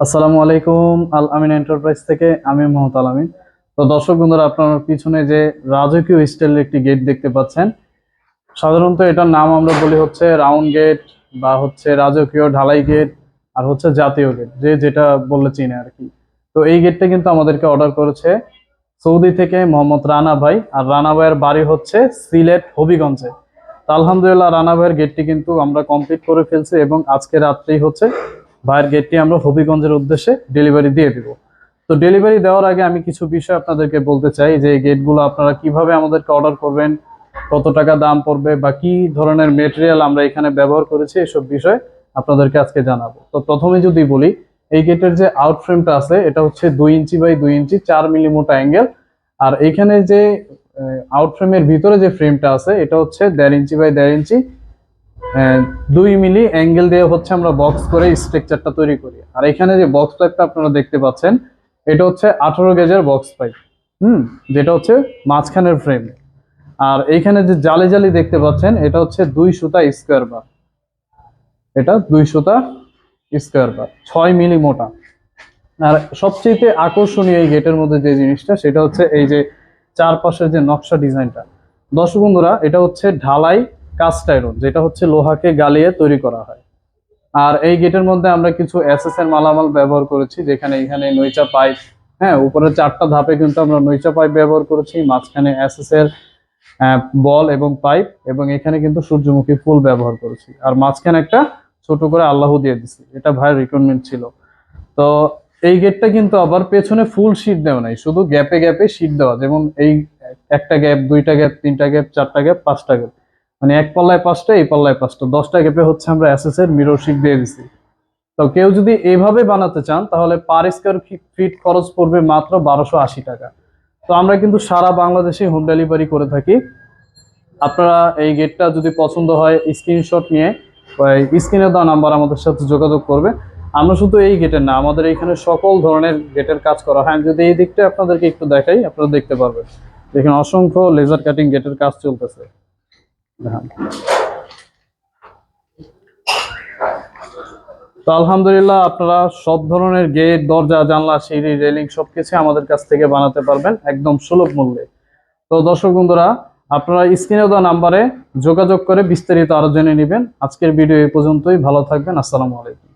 আসসালামু আলাইকুম, আল আমিন এন্টারপ্রাইজ থেকে আমি মোহাম্মদ আল আমিন। তো দর্শক বন্ধুরা, আপনার পিছনে যে রাজকীয় স্টাইলের একটি গেট দেখতে পাচ্ছেন, সাধারণত এটার নাম আমরা বলি হচ্ছে রাউন্ড গেট বা হচ্ছে রাজকীয় ঢালাই গেট আর হচ্ছে জাতীয় গেট যে যেটা বললে চিনে আর কি। তো এই গেটটা কিন্তু আমাদেরকে অর্ডার করেছে সৌদি থেকে মোহাম্মদ রানা ভাই, আর রানা ভাইয়ের বাড়ি হচ্ছে সিলেট হবিগঞ্জে। তো আলহামদুলিল্লাহ রানা ভাইয়ের গেটটি কিন্তু আমরা কমপ্লিট করে ফেলছি এবং আজকে রাত্রেই হচ্ছে ভাইয়ের গেটটি আমরা হবিগঞ্জের উদ্দেশ্যে ডেলিভারি দিয়ে দিব। তো ডেলিভারি দেওয়ার আগে আমি কিছু বিষয় আপনাদেরকে বলতে চাই যে গেটগুলো আপনারা কীভাবে আমাদেরকে অর্ডার করবেন, কত টাকা দাম পড়বে বা কি ধরনের মেটেরিয়াল আমরা এখানে ব্যবহার করেছি, এসব বিষয় আপনাদেরকে আজকে জানাব। তো প্রথমে যদি বলি, এই গেটের যে আউট ফ্রেমটা আছে, এটা হচ্ছে দুই ইঞ্চি বাই দুই ইঞ্চি, চার মিলি মোটা অ্যাঙ্গেল আর এখানে যে আউট ফ্রেমের ভিতরে যে ফ্রেমটা আছে, এটা হচ্ছে দেড় ইঞ্চি বাই দেড় ইঞ্চি দুই মিলি অ্যাঙ্গেল দিয়ে হচ্ছে আমরা বক্স করে স্ট্রাকচারটা তৈরি করি। আর এখানে যে বক্স পাইপটা আপনারা দেখতে পাচ্ছেন, এটা হচ্ছে আঠারো গেজের বক্স পাইপ হুম? যেটা হচ্ছে মাঝখানের ফ্রেম আর এইখানে যে জালি জালি দেখতে পাচ্ছেন, এটা হচ্ছে দুই সুতা স্কোয়ার বার এটা দুই সুতা স্কোয়ার বার ছয় মিলি মোটা। আর সবচেয়ে আকর্ষণীয় এই গেটের মধ্যে যে জিনিসটা, সেটা হচ্ছে এই যে চারপাশের যে নকশা ডিজাইনটা দর্শক বন্ধুরা, এটা হচ্ছে ঢালাই কাস্ট আয়রন যেটা হচ্ছে লোহাকে গালিয়ে তৈরি করা হয়। আর এই গেটের মধ্যে আমরা কিছু এসএস এর মালামাল ব্যবহার করেছি, যেখানে এখানে নৈচা পাইপ হ্যাঁ উপরে চারটা ধাপে কিন্তু আমরা নৈচা পাইপ ব্যবহার করেছি, মাঝখানে এসএস এর বল এবং পাইপ, এবং এখানে কিন্তু সূর্যমুখী ফুল ব্যবহার করেছি। আর মাঝখানে একটা ছোট করে আল্লাহ দিয়ে দিছি, এটা ভাইয়ের রিকোয়ারমেন্ট ছিল। তো এই গেটটা কিন্তু আবার পেছনে ফুল শীট দেওয়া নাই, শুধু গ্যাপে গ্যাপে শীট দেওয়া, যেমন এই একটা গ্যাপ দুইটা গ্যাপ তিনটা গ্যাপ চারটা গ্যাপ পাঁচটা গ্যাপ মানে এক পাল্লায় পাঁচটা, এই পাল্লায় পাঁচটা। দশটা গ্যাপে হচ্ছে আমরা এসএস এর মিরর শীট দিয়ে দিছি। তো কেউ যদি এইভাবে বানাতে চান, তাহলে পার স্কোয়ার ফিট খরচ পড়বে মাত্র বারোশো আশি টাকা। তো আমরা কিন্তু সারা বাংলাদেশে হোম ডেলিভারি করে থাকি। আপনারা এই গেটটা যদি পছন্দ হয় স্ক্রিনশট নিয়ে স্ক্রিনে দেওয়া নাম্বার আমাদের সাথে যোগাযোগ করবে। আমরা শুধু এই গেটের না, আমাদের এখানে সকল ধরনের গেটের কাজ করা হয়। আমি যদি এই দিকটা আপনাদেরকে একটু দেখাই, আপনারা দেখতে পারবেন। দেখেন, অসংখ্য লেজার কাটিং গেটের কাজ চলতেছে। তো আলহামদুলিল্লাহ আপনারা সব ধরনের গেট, দরজা, জানলা, সিঁড়ি, রেলিং সবকিছু আমাদের কাছ থেকে বানাতে পারবেন একদম সুলভ মূল্যে। তো দর্শক বন্ধুরা, আপনারা স্ক্রিনে দেওয়া নাম্বারে যোগাযোগ করে বিস্তারিত আরও জেনে নেবেন। আজকের ভিডিও এই পর্যন্তই, ভালো থাকবেন, আসসালামু আলাইকুম।